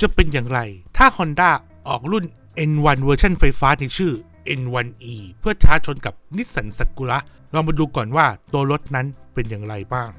จะเป็นอย่างไร ถ้า Honda ออกรุ่น N1 เวอร์ชันไฟฟ้าในชื่อ N1e เพื่อท้าชนกับนิสสัน a กุระเรามาดูก่อนว่าตัวรถนั้นเป็นอย่างไรบ้าง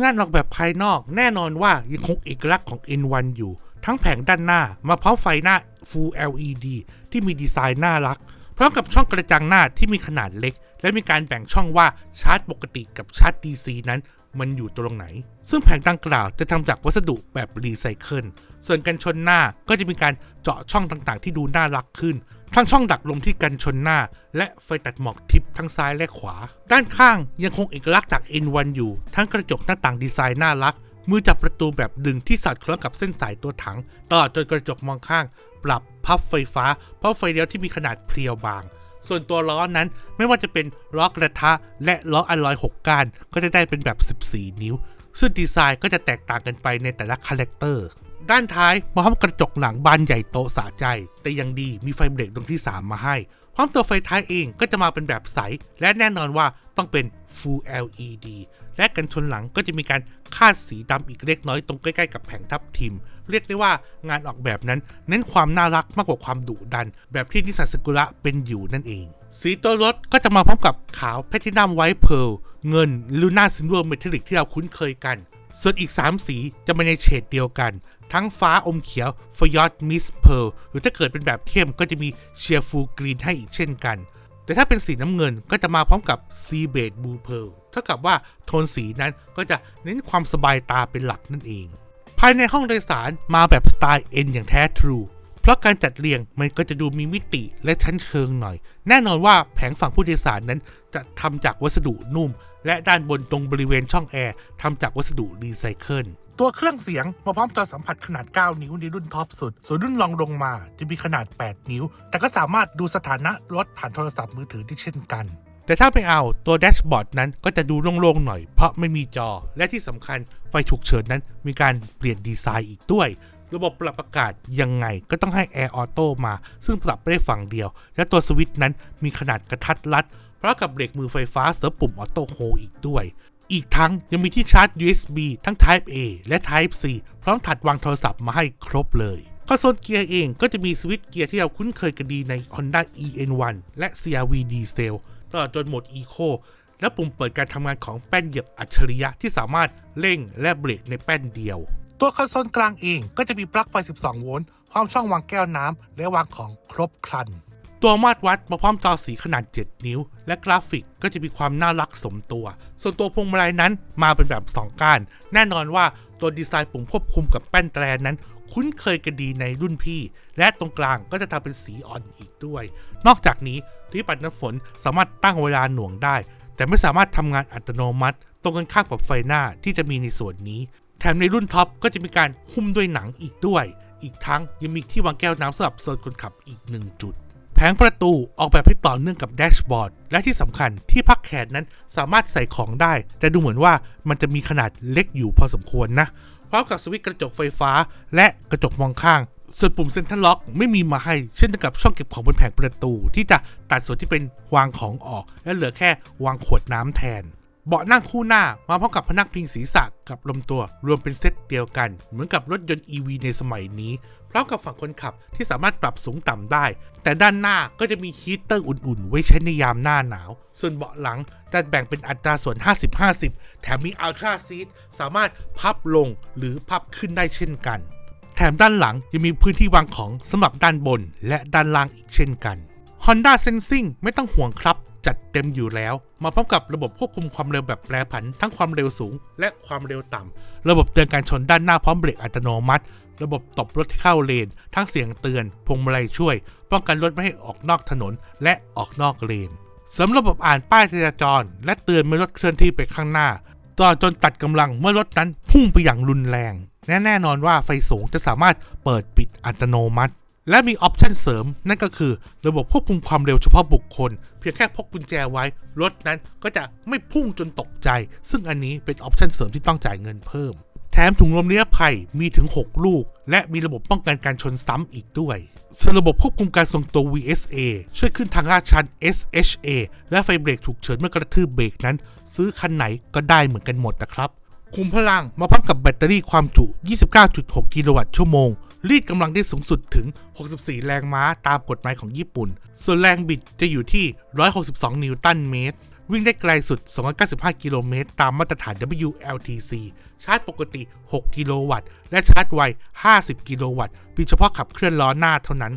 งานออกแบบภายนอกแน่นอนว่ายังคงเอกลักษณ์ของ N1 อยู่ ทั้งแผงด้านหน้ามาพร้อมไฟหน้า Full LED ที่มีดีไซน์น่ารัก พร้อมกับช่องกระจังหน้าที่มีขนาดเล็ก และมีการแบ่งช่องว่าชาร์จปกติกับชาร์จ DC นั้น มันอยู่ตรงไหน ซึ่งแผงดังกล่าวจะทำจากวัสดุแบบรีไซเคิล ส่วนกันชนหน้าก็จะมีการเจาะช่องต่างๆ ที่ดูน่ารักขึ้น ทั้งช่องดักลมที่กันชนหน้า และไฟตัดหมอกทิปทั้งซ้ายและขวา ด้านข้างยังคงเอกลักษณ์จาก N1 อยู่ ทั้งกระจกหน้าต่างดีไซน์น่ารัก มือจับประตูแบบดึงที่สอดคล้องกับเส้นสายตัวถัง ตลอดจนกระจกมองข้าง ปรับพับไฟฟ้า เพราะไฟเลี้ยวที่มีขนาดเพรียวบาง ส่วนตัวล้อนั้นไม่ว่าจะเป็นล้อกระทะและล้ออะลอย6ก้านก็จะได้เป็นแบบ 14 นิ้ว ซึ่งดีไซน์ก็จะแตกต่างกันไปในแต่ละคาแรคเตอร์ด้านท้ายมาพร้อมกระจกหลังบานใหญ่โตสะใจ แต่ยังดีมีไฟเบรกดวงที่ 3 มาให้ พร้อมตัวไฟท้ายเองก็จะมาเป็นแบบใส และแน่นอนว่าต้องเป็น Full LED และกันชนหลังก็จะมีการคาดสีดำอีกเล็กน้อยตรงใกล้ๆกับแผงทับทิม เรียกได้ว่างานออกแบบนั้นเน้นความน่ารักมากกว่าความดุดัน แบบที่นิสสันสกุระเป็นอยู่นั่นเอง สีตัวรถก็จะมาพร้อมกับขาวแพทินัมไวท์เพร์ลเงินลูน่าซิลเวอร์เมทัลลิกที่เราคุ้นเคยกัน ส่วนอีก 3 สีจะมาในเฉดเดียวกัน ทั้งฟ้าอมเขียวฟยอดมิสเพลหรือถ้าเกิดเป็นแบบเข้มก็จะมีเชียร์ฟูกรีนให้อีกเช่นกัน แต่ถ้าเป็นสีน้ำเงินก็จะมาพร้อมกับซีเบดบูเพลเท่ากับว่าโทนสีนั้นก็จะเน้นความสบายตาเป็นหลักนั่นเอง ภายในห้องโดยสารมาแบบสไตล์เอ็นอย่างแท้ทรู เพราะการจัดเรียงมันก็จะดูมีมิติและชั้นเชิงหน่อย แน่นอนว่าแผงฝั่งผู้โดยสารนั้นจะทำจากวัสดุนุ่ม และด้านบนตรงบริเวณช่องแอร์ทำจากวัสดุรีไซเคิลตัวเครื่องเสียงมาพร้อมจอสัมผัสขนาด 9 นิ้วในรุ่นท็อปสุด ส่วนรุ่นรองลงมาจะมีขนาด 8 นิ้ว แต่ก็สามารถดูสถานะรถผ่านโทรศัพท์มือถือที่เช่นกันแต่ถ้าไม่เอาตัวแดชบอร์ดนั้นก็จะดูโล่งๆหน่อยเพราะไม่มีจอ และที่สำคัญไฟฉุกเฉินนั้นมีการเปลี่ยนดีไซน์อีกด้วย ระบบปรับอากาศยังไงก็ต้องให้ Air Auto มา ซึ่งปรับได้ฝั่งเดียว และตัวสวิตช์นั้นมีขนาดกระทัดรัดพราะกับเบรกมือไฟฟ้าเสริมปุ่มออโต้โฮอีกด้วย อีกทั้งยังมีที่ชาร์จ USB ทั้ง Type A และ Type C พร้อมถัดวางโทรศัพท์มาให้ครบเลยคอนโซลเกียร์เองก็จะมีสวิตช์เกียร์ที่เราคุ้นเคยกันดีใน Honda EN1 และ CRV Diesel ตลอดจนโหมด Eco และปุ่มเปิดการทำงานของแป้นเหยียบอัจฉริยะที่สามารถเร่งและเบรกในแป้นเดียว ตัวคอนโซลกลางเองก็จะมีปลั๊กไฟ 12 โวลต์พร้อมช่องวางแก้วน้ำและวางของครบครัน ตัวมาตรวัดมาพร้อมจอสีขนาด 7 นิ้ว และกราฟิกก็จะมีความน่ารักสมตัว ส่วนตัวพวงมาลัยนั้นมาเป็นแบบ 2ก้าน แน่นอนว่าตัวดีไซน์ปุ่มควบคุมกับแป้นแตรนั้นคุ้นเคยกันดีในรุ่นพี่ และตรงกลางก็จะทำเป็นสีอ่อนอีกด้วย นอกจากนี้ที่ปัดน้ำฝนสามารถตั้งเวลาหน่วงได้ แต่ไม่สามารถทำงานอัตโนมัติ ตรงกันข้ามกับไฟหน้าที่จะมีในส่วนนี้ แถมในรุ่นท็อปก็จะมีการหุ้มด้วยหนังอีกด้วย อีกทั้งยังมีที่วางแก้วน้ำสำหรับโซนคนขับอีกหนึ่งจุด แผงประตูออกแบบให้ต่อเนื่องกับแดชบอร์ด และที่สำคัญที่พักแขนนั้นสามารถใส่ของได้ แต่ดูเหมือนว่ามันจะมีขนาดเล็กอยู่พอสมควรนะ พร้อมกับสวิตช์กระจกไฟฟ้า และกระจกมองข้างส่วนปุ่มเซ็นทรัลล็อกไม่มีมาให้เช่นเดียวกับช่องเก็บของบนแผงประตู ที่จะตัดส่วนที่เป็นวางของออก และเหลือแค่วางขวดน้ำแทน เบาะนั่งคู่หน้ามาพร้อมกับพนักพิงศีรษะกับลำตัว รวมเป็นเซตเดียวกัน เหมือนกับรถยนต์ EV ในสมัยนี้ พร้อมกับฝั่งคนขับที่สามารถปรับสูงต่ำได้ แต่ด้านหน้าก็จะมีฮีตเตอร์อุ่นๆ ไว้ใช้ในยามหน้าหนาว ส่วนเบาะหลังจะแบ่งเป็นอัตราส่วน 50-50 แถมมีอัลตราซีทสามารถพับลงหรือพับขึ้นได้เช่นกัน แถมด้านหลังยังมีพื้นที่วางของสำหรับด้านบน และด้านล่างอีกเช่นกัน Honda Sensing ไม่ต้องห่วงครับ จัดเต็มอยู่แล้ว มาพร้อมกับระบบควบคุมความเร็วแบบแปรผัน ทั้งความเร็วสูง และความเร็วต่ำ ระบบเตือนการชนด้านหน้าพร้อมเบรกอัตโนมัติ ระบบตบรถที่เข้าเลน ทั้งเสียงเตือนพวงมาลัยช่วย ป้องกันรถไม่ให้ออกนอกถนน และออกนอกเลนเสริมระบบอ่านป้ายจราจร และเตือนเมื่อรถเคลื่อนที่ไปข้างหน้าตลอจนตัดกำลังเมื่อรถนั้นพุ่งไปอย่างรุนแรง และแน่นอนว่าไฟสูงจะสามารถเปิดปิดอัตโนมัติ และมีออปชันเสริม นั่นก็คือระบบควบคุมความเร็วเฉพาะบุคคล เพียงแค่พกกุญแจไว้ รถนั้นก็จะไม่พุ่งจนตกใจ ซึ่งอันนี้เป็นออปชันเสริมที่ต้องจ่ายเงินเพิ่ม แถมถุงลมนิรภัยมีถึง 6 ลูก และมีระบบป้องกันการชนซ้ำอีกด้วยส่วนระบบควบคุมการทรงตัว VSA ช่วยขึ้นทางลาดชัน SHA และไฟเบรกฉุกเฉินเมื่อกระทืบเบรกนั้น ซื้อคันไหนก็ได้เหมือนกันหมดนะครับคุมพลังมาพร้อมกับแบตเตอรี่ความจุ 29.6 กิโลวัตต์ชั่วโมง รีดกำลังได้สูงสุดถึง 64 แรงม้าตามกฎหมายของญี่ปุ่น ส่วนแรงบิดจะอยู่ที่ 162 นิวตันเมตร วิ่งได้ไกลสุด 295 กิโลเมตร ตามมาตรฐาน WLTC ชาร์จปกติ 6 กิโลวัตต์ และชาร์จไว 50 กิโลวัตต์มีเฉพาะขับเคลื่อนล้อหน้าเท่านั้น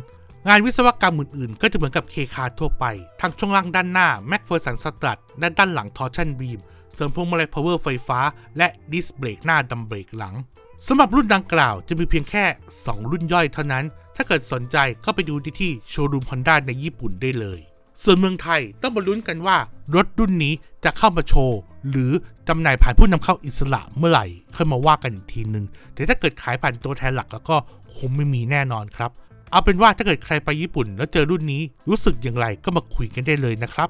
งานวิศวกรรมอื่นๆ ก็จะเหมือนกับเคคาทั่วไป ทั้งช่วงล่างด้านหน้าแม็กเฟอร์สันสตรัทและด้านหลังทอร์ชันบีม เสริมพวงมาลัยพาวเวอร์ไฟฟ้า และดิสเบรกหน้าดัมเบรกหลัง สำหรับรุ่นดังกล่าวจะมีเพียงแค่ 2 รุ่นย่อยเท่านั้น ถ้าเกิดสนใจก็ไปดูที่ที่โชว์รูมฮอนด้าในญี่ปุ่นได้เลย ส่วนเมืองไทยต้องมาลุ้นกันว่า รถรุ่นนี้จะเข้ามาโชว์ หรือจำหน่ายผ่านผู้นำเข้าอิสระเมื่อไหร่ค่อยมาว่ากันอีกทีนึง แต่ถ้าเกิดขายผ่านตัวแทนหลักแล้วก็คงไม่มีแน่นอนครับ เอาเป็นว่าถ้าเกิดใครไปญี่ปุ่น แล้วเจอรุ่นนี้รู้สึกอย่างไรก็มาคุยกันได้เลยนะครับ